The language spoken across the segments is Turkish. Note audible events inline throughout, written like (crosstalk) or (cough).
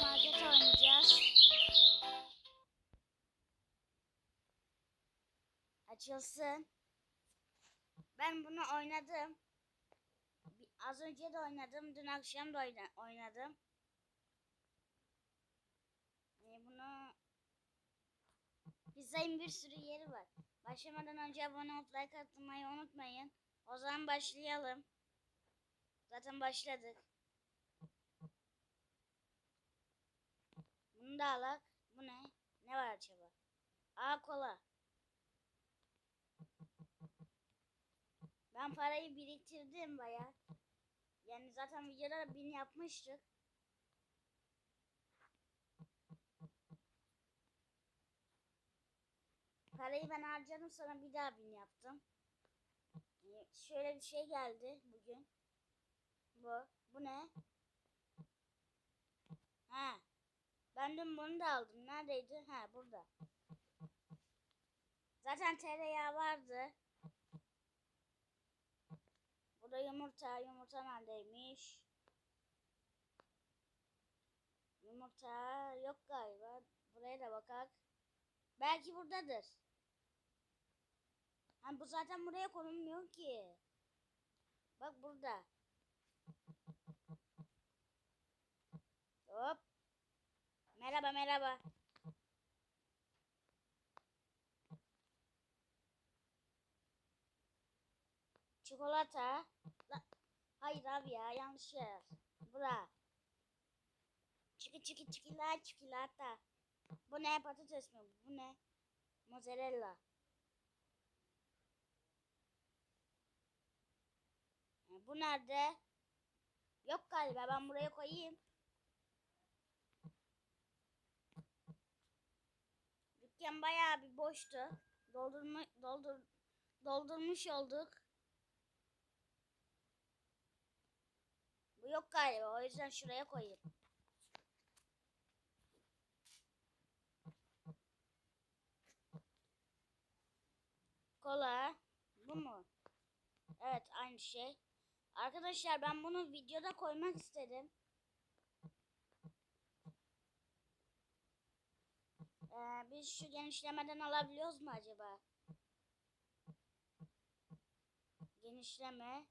Market oynayacağız. Açılsın. Ben bunu oynadım. Az önce de oynadım. Dün akşam da oyna- oynadım. Ee, bunu Pizza'nın bir sürü yeri var. Başlamadan önce abone olup like atmayı unutmayın. O zaman başlayalım. Zaten başladık. Bunu da alak. Bu ne? Ne var acaba? Aa kola. Ben parayı biriktirdim baya. Yani zaten videoda bin yapmıştık. Parayı ben harcadım sonra bir daha bin yaptım. Ee, Şöyle bir şey geldi bugün. Bu. Bu ne? Ha. Ben dün bunu da aldım. Neredeydi? Ha burada. Zaten tereyağı vardı. Burada yumurta. Yumurta neredeymiş? Yumurta yok galiba. Buraya da bakak. Belki buradadır. Ha bu zaten buraya konulmuyor ki. Bak burada. Hop. Merhaba merhaba. Çikolata. La- Hayır abi ya yanlış yer. Bura. Çiki çiki çikila çikolata. Bu ne patates mi? Bu ne? Mozzarella. Bu nerede? Yok galiba ben buraya koyayım. Dükkan bayağı bir boştu. Doldurma, doldur, doldurmuş olduk. Bu yok galiba o yüzden şuraya koyayım. Kola. Bu mu? Evet aynı şey. Arkadaşlar ben bunu videoda koymak istedim. Ee, biz şu genişlemeden alabiliyoruz mu acaba? Genişleme.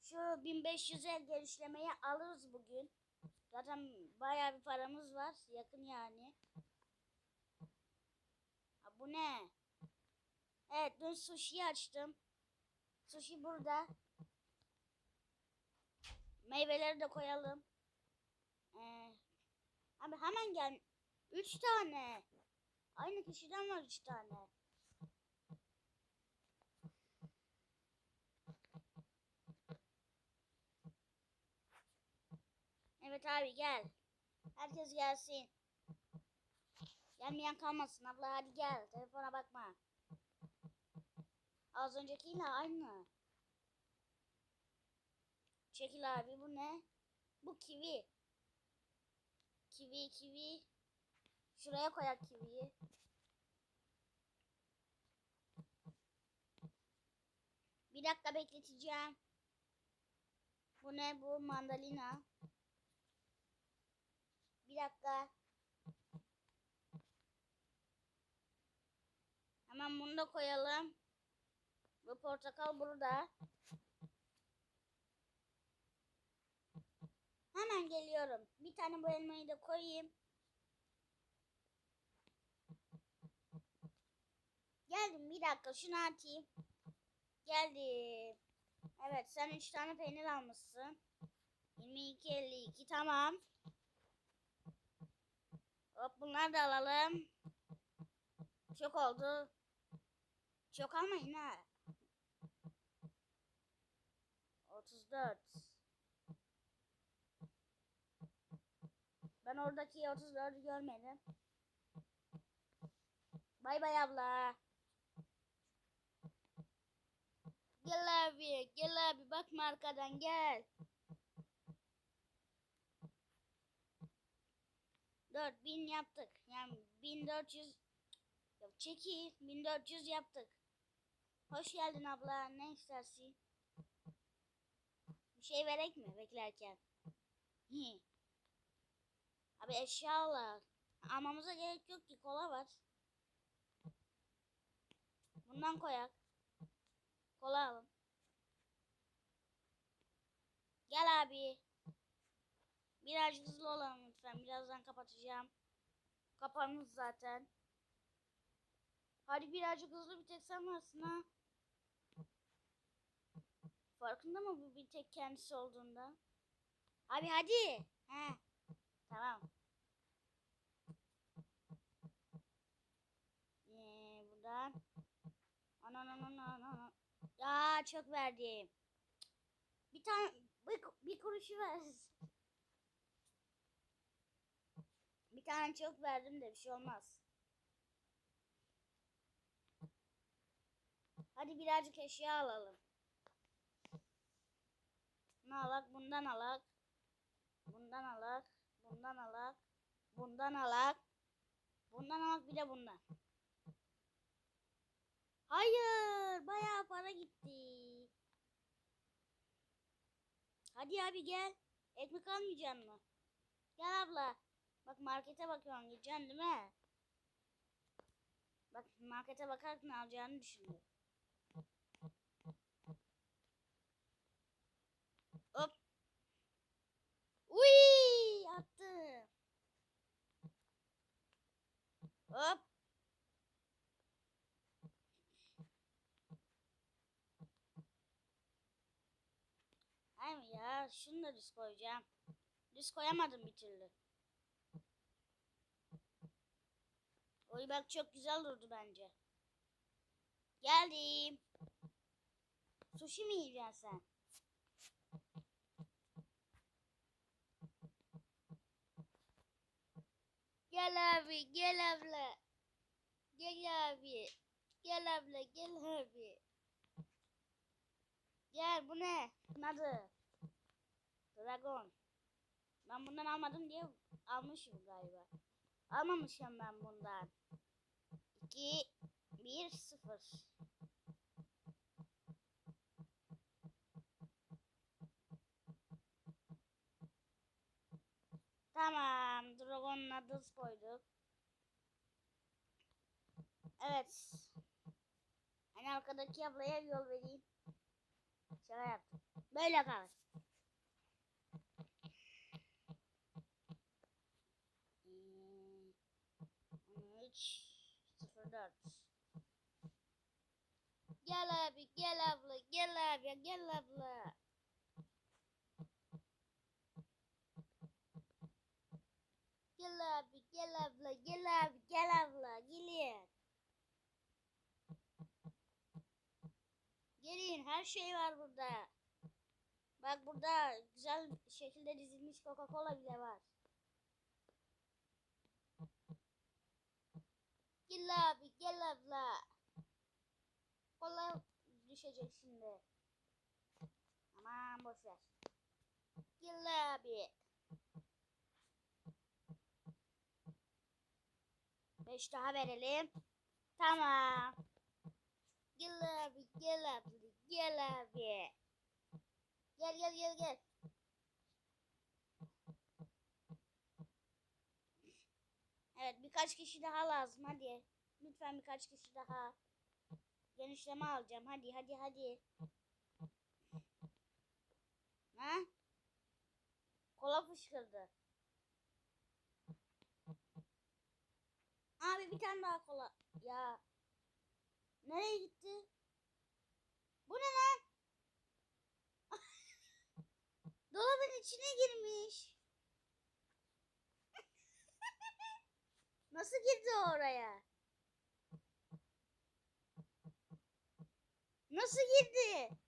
Şu 1500'e genişlemeyi alırız bugün. Zaten bayağı bir paramız var. Yakın yani. Ha, bu ne? Evet dün sushi açtım. Sushi burada. Meyveleri de koyalım. Ee, abi hemen gel. Üç tane. Aynı kişiden var üç tane. Evet abi gel. Herkes gelsin. Gelmeyen kalmasın abla hadi gel. Telefona bakma. Az öncekiyle aynı. Çekil abi bu ne? Bu kivi. Kivi kivi. Şuraya koyak kiviyi. Bir dakika bekleteceğim. Bu ne bu mandalina. Bir dakika. Hemen bunu da koyalım. Bu portakal burada. Hemen geliyorum. Bir tane bu elmayı da koyayım. Geldim bir dakika şunu atayım. Geldim. Evet sen 3 tane peynir almışsın. 22 52 tamam. Hop bunları da alalım. Çok oldu. Çok almayın ha. 34. Ben oradaki 34'ü görmedim. Bay bay abla. Gel abi, gel abi bakma arkadan gel. 4000 yaptık. Yani 1400 ya çekil 1400 yaptık. Hoş geldin abla. Ne istersin? Bir şey verek mi beklerken? Hi. Abi eşyalar. Almamıza gerek yok ki kola var. Bundan koyak. Kola alın. Gel abi. Birazcık hızlı olalım lütfen. Birazdan kapatacağım. Kapanmış zaten. Hadi birazcık hızlı bir tek sen varsın ha. Farkında mı bu bir tek kendisi olduğunda? Abi hadi. He. Tamam. Ee, buradan. Ana ana ana ana ana. Ya çok verdim. Bir tane bir, bir kuruşu ver. Bir tane çok verdim de bir şey olmaz. Hadi birazcık eşya alalım. Ne alak? Bundan alak. Bundan alak. Bundan alak. Bundan alak. Bundan alak bir de bundan. Hayır. Bayağı para gitti. Hadi abi gel. Ekmek almayacaksın mı? Gel abla. Bak markete bakıyorum. Gideceksin değil mi? Bak markete bakarken alacağını düşündüm. Hop. Uy attım. Hop. Hayır ya şunu da düz koyacağım. Düz koyamadım bir türlü. Oy bak çok güzel durdu bence. Geldim. Sushi mi yiyeceksin sen? Gel abi, gel abla. Gel abi. Gel abla, gel abi. Gel bu ne? Bunun adı. Dragon. Ben bundan almadım diye almışım galiba. Almamışım ben bundan. 2 1 0 Tamam. Dragon'un adını koyduk. Evet. Hani arkadaki ablaya yol vereyim. Şaka yaptım. Böyle kal. Hmm, 13 04 Gel abi, gel abla, gel abi, gel abla. Gel abi, gel abla, gel abi, gel abla, gelin. Gelin, her şey var burada. Bak burada güzel şekilde dizilmiş Coca-Cola bile var. Gel abi, gel abla. Kola düşecek şimdi. Aman boş ver. Gel abi. Beş daha verelim. Tamam. Gel abi, gel abi, gel abi. Gel gel gel gel. Evet birkaç kişi daha lazım hadi. Lütfen birkaç kişi daha. Genişleme alacağım hadi hadi hadi. Ha? Kola fışkırdı. Abi bir tane daha kola. Ya. Nereye gitti? Bu ne lan? (laughs) Dolabın içine girmiş. (laughs) Nasıl girdi oraya? Nasıl girdi?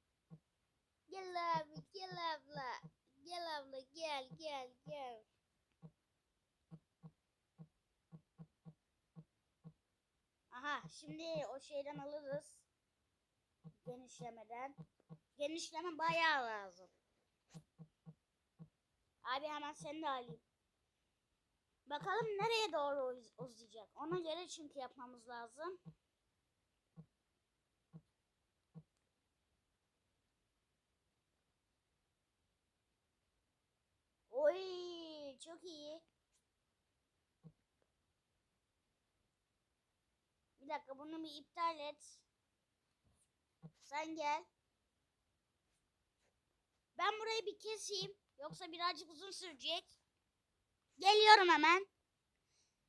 Gel abi, gel abla. Gel abla, gel, gel, gel. Aha, şimdi o şeyden alırız. Genişlemeden. Genişleme bayağı lazım. Abi hemen seni de alayım. Bakalım nereye doğru uz- uzayacak. Ona göre çünkü yapmamız lazım. Oy çok iyi. Bir dakika bunu bir iptal et. Sen gel. Ben burayı bir keseyim. Yoksa birazcık uzun sürecek. Geliyorum hemen.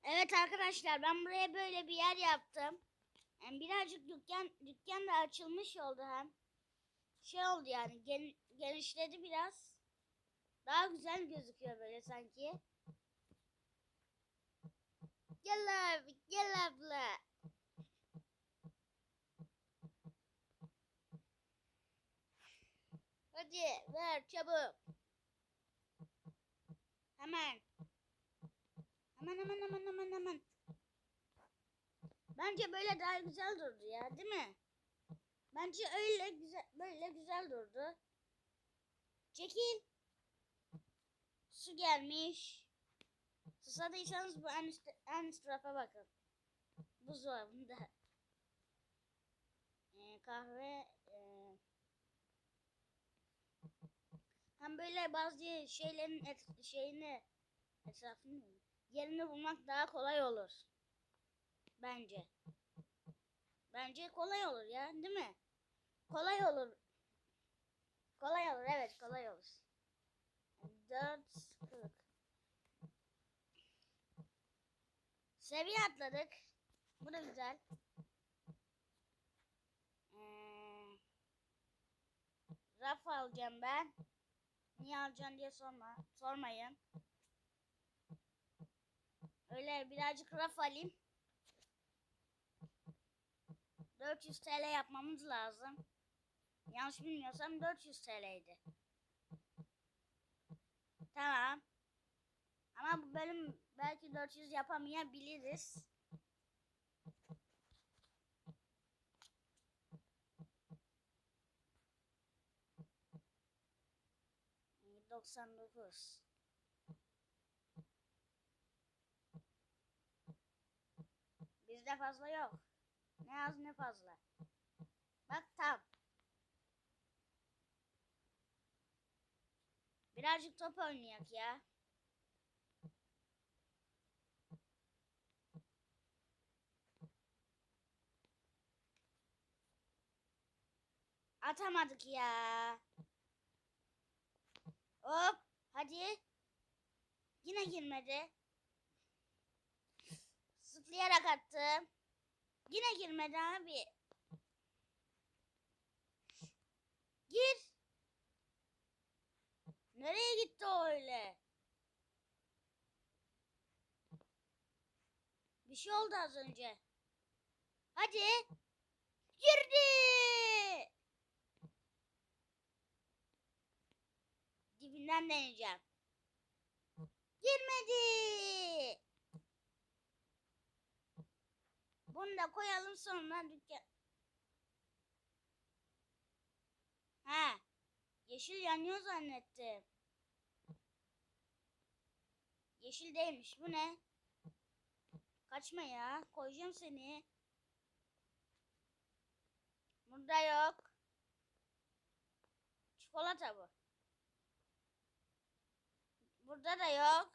Evet arkadaşlar ben buraya böyle bir yer yaptım. Yani birazcık dükkan dükkan da açılmış oldu hem. Şey oldu yani gen, genişledi biraz. Daha güzel gözüküyor böyle sanki. Gel abi, gel abla. Hadi ver çabuk. Hemen. Hemen hemen hemen hemen hemen. Bence böyle daha güzel durdu ya, değil mi? Bence öyle güzel, böyle güzel durdu. Çekil. Su gelmiş. Susadıysanız bu en üst, en üst rafa bakın. Buzdolabında. Ee, kahve. ee, Hem böyle bazı şeylerin et, şeyini etrafını yerini bulmak daha kolay olur. Bence. Bence kolay olur ya, değil mi? Kolay olur. Kolay olur, evet kolay olur. 4.40 Seviye atladık. Bu da güzel. Ee, raf alacağım ben. Niye alacaksın diye sorma. Sormayın. Öyle birazcık raf alayım. 400 TL yapmamız lazım. Yanlış bilmiyorsam 400 TL'ydi. Tamam. Ama bu bölüm belki 400 yapamayabiliriz. Doksan dokuz. Bizde fazla yok. Ne az ne fazla. Bak tam. Birazcık top oynayak ya. Atamadık ya. Hop. Hadi. Yine girmedi. Zıplayarak attım. Yine girmedi abi. Gir. Nereye gitti o öyle? Bir şey oldu az önce. Hadi. Girdi. Dibinden deneyeceğim. Girmedi. Bunu da koyalım sonra dükkan. Ha. Yeşil yanıyor zannettim. Yeşil değilmiş. Bu ne? Kaçma ya. Koyacağım seni. Burada yok. Çikolata bu. Burada da yok.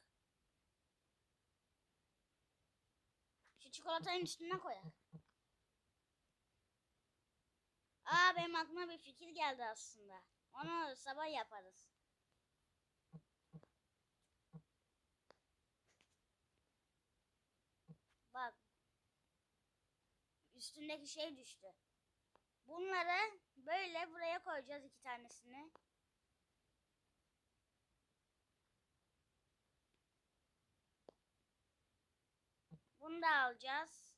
Şu çikolatanın üstüne koyak. Aa benim aklıma bir fikir geldi aslında. Onu sabah yaparız. Bak. Üstündeki şey düştü. Bunları böyle buraya koyacağız iki tanesini. Bunu da alacağız.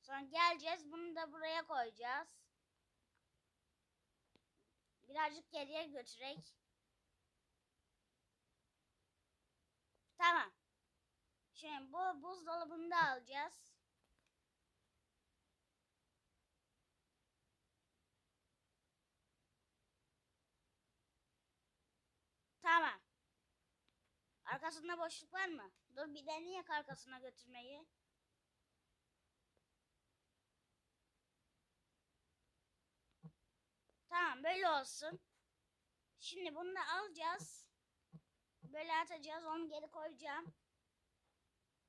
Sonra geleceğiz. Bunu da buraya koyacağız. Birazcık geriye götürek. Tamam. Şimdi bu buzdolabını da alacağız. Tamam. Arkasında boşluk var mı? Dur bir deneyek arkasına götürmeyi. Tamam böyle olsun. Şimdi bunu da alacağız. Böyle atacağız onu geri koyacağım.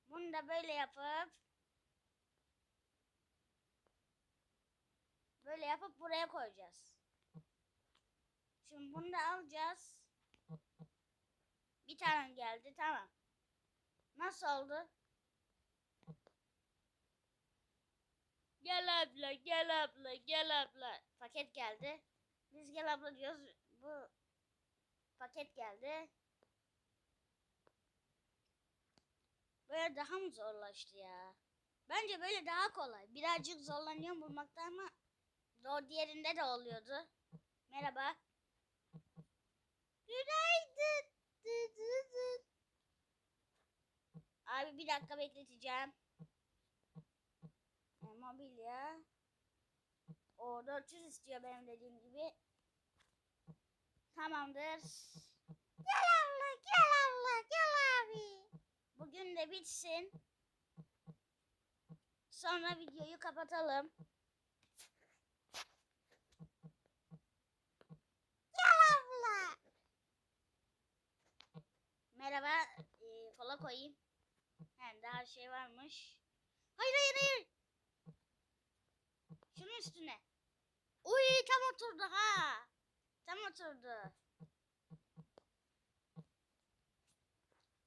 Bunu da böyle yapıp böyle yapıp buraya koyacağız. Şimdi bunu da alacağız. Bir tane geldi tamam. Nasıl oldu? Gel abla, gel abla, gel abla. Paket geldi. Biz gel abla diyoruz. Bu paket geldi. Böyle daha mı zorlaştı ya? Bence böyle daha kolay. Birazcık zorlanıyorum bulmakta ama zor diğerinde de oluyordu. Merhaba. Abi bir dakika bekleteceğim. E, mobilya. O 400 istiyor benim dediğim gibi. Tamamdır. Gel abla, gel abla, gel abi. Bugün de bitsin. Sonra videoyu kapatalım. Gel abla. Merhaba. Ee, kola koyayım. Hem daha şey varmış. Hayır hayır hayır. Şunun üstüne. Uy tam oturdu ha. Tam oturdu.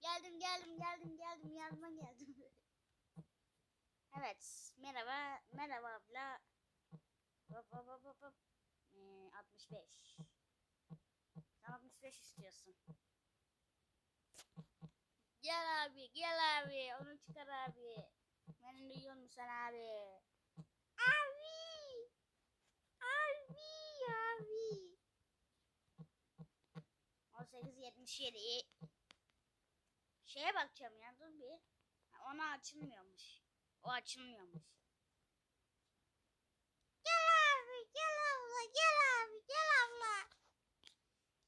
Geldim geldim geldim geldim yardıma geldim. evet merhaba merhaba abla. Hop hop hop hop hop. Ee, 65. Sen 65 istiyorsun. Gel abi gel abi onu çıkar abi. Beni duyuyor musun abi? Abi. Abi abi. 1877. Şeye bakacağım ya dur bir. Ona açılmıyormuş. O açılmıyormuş. Gel abi gel abla gel abi gel abla.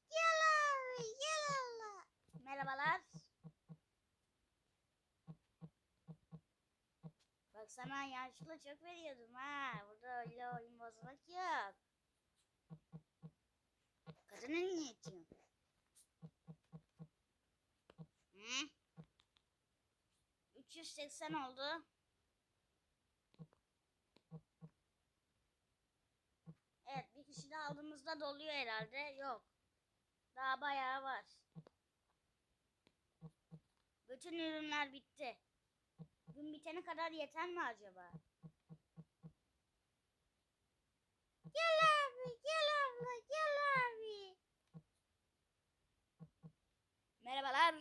Gel abi gel abla. Merhabalar. Bak sana yaşlı çok veriyordum ha. Burada öyle oyun bozmak yok. Kadını niye itiyorsun? Hı? 380 oldu. Evet bir kişi de aldığımızda doluyor herhalde. Yok. Daha bayağı var. Bütün ürünler bitti. Gün bitene kadar yeter mi acaba? Gel abi, gel abla, gel abi. Merhabalar.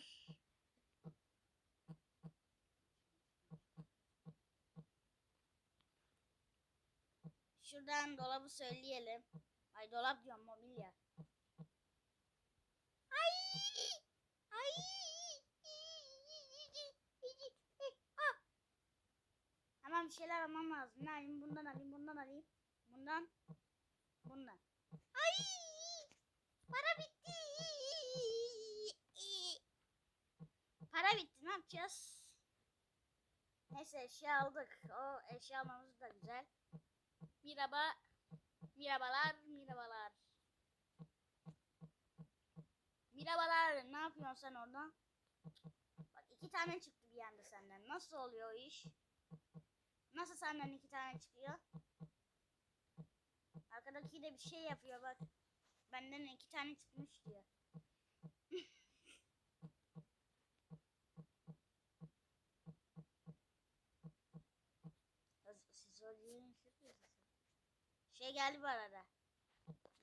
Şuradan dolabı söyleyelim. Ay dolap diyorum mobilya. Ay! Ay! Hemen bir şeyler almam lazım. Ne alayım? Bundan alayım, bundan alayım. Bundan. Bundan. Ay! Para bitti. Para bitti. Ne yapacağız? Neyse eşya aldık. O eşya almamız da güzel. Merhaba. Merhabalar, merhabalar. Merhabalar. Ne yapıyorsun sen orada? Bak iki tane çıktı bir anda senden. Nasıl oluyor o iş? Nasıl senden iki tane çıkıyor? Arkadaki de bir şey yapıyor bak. Benden iki tane çıkmış diyor. Siz yapıyorsunuz. Şey geldi bu arada.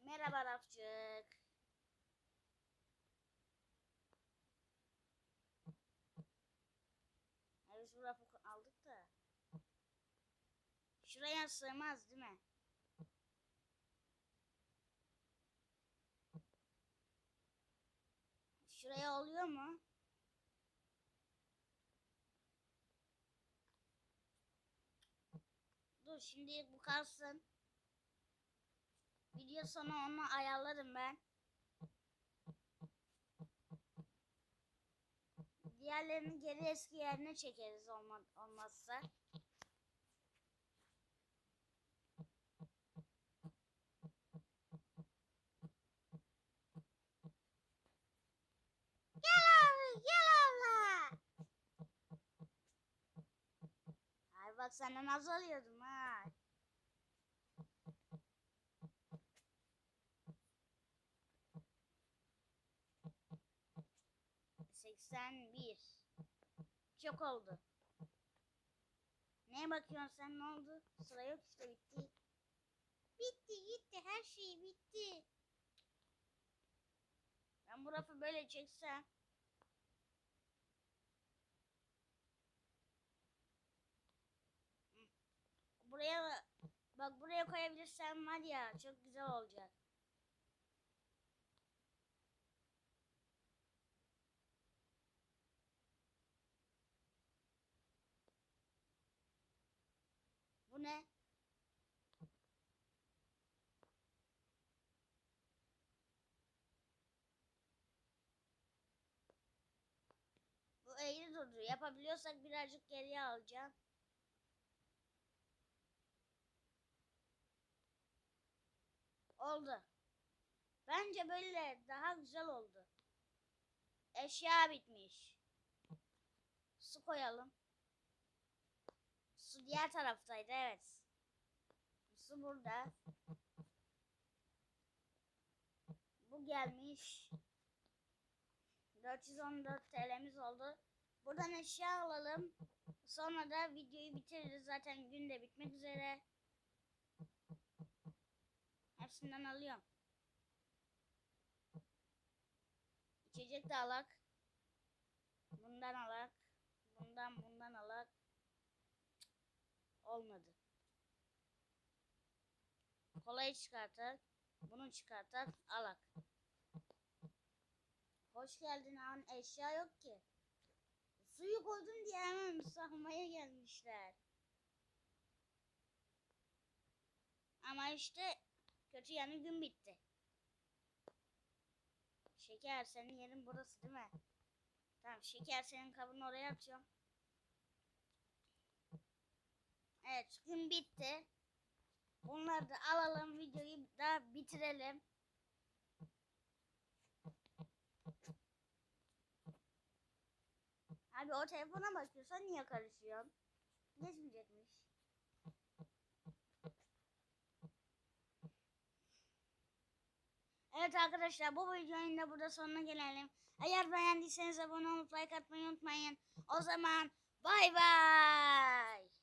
Merhaba Rafçık. Biz bu rafı aldık da. Şuraya sığmaz değil mi? Şuraya oluyor mu? Dur şimdi bu kalsın. Video sonu onu ayarlarım ben. Diğerlerini geri eski yerine çekeriz olma, olmazsa. Gel abi gel abla. Bak senden az alıyordum ha. Seksen bir. Çok oldu. Neye bakıyorsun sen ne oldu? Sıra yok işte bitti. Bitti gitti her şey bitti. Ben bu rafı böyle çeksem. Buraya bak buraya koyabilirsem var ya çok güzel olacak. Bu ne? Bu eğri durdu. Yapabiliyorsak birazcık geriye alacağım. Oldu. Bence böyle daha güzel oldu. Eşya bitmiş. Su koyalım. Su diğer taraftaydı evet. Su burada. Bu gelmiş. 414 TL'miz oldu. Buradan eşya alalım. Sonra da videoyu bitiririz. Zaten gün de bitmek üzere. Hepsinden alıyorum. İçecek de alak. Bundan alak. Bundan bundan alak. Olmadı. Kolayı çıkartak. Bunu çıkartak. Alak. Hoş geldin an eşya yok ki. Suyu koydum diye hemen sahmaya gelmişler. Ama işte kötü yanı gün bitti. Şeker senin yerin burası değil mi? Tamam şeker senin kabını oraya atıyorum. Evet gün bitti. Bunları da alalım videoyu da bitirelim. Abi o telefona bakıyorsan niye karışıyorsun? Geçmeyecekmiş. Evet arkadaşlar bu videonun da burada sonuna gelelim. Eğer beğendiyseniz abone olup like atmayı unutmayın. O zaman bay bay.